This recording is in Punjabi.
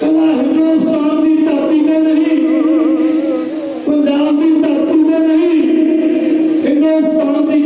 ਕਲਾ ਹਿੰਦੁਸਤਾਨ ਦੀ ਧਰਤੀ ਤੇ ਨਹੀਂ। ਪੰਜਾਬ ਦੀ ਧਰਤੀ ਤੇ ਨਹੀਂ। ਹਿੰਦੁਸਤਾਨ ਦੀ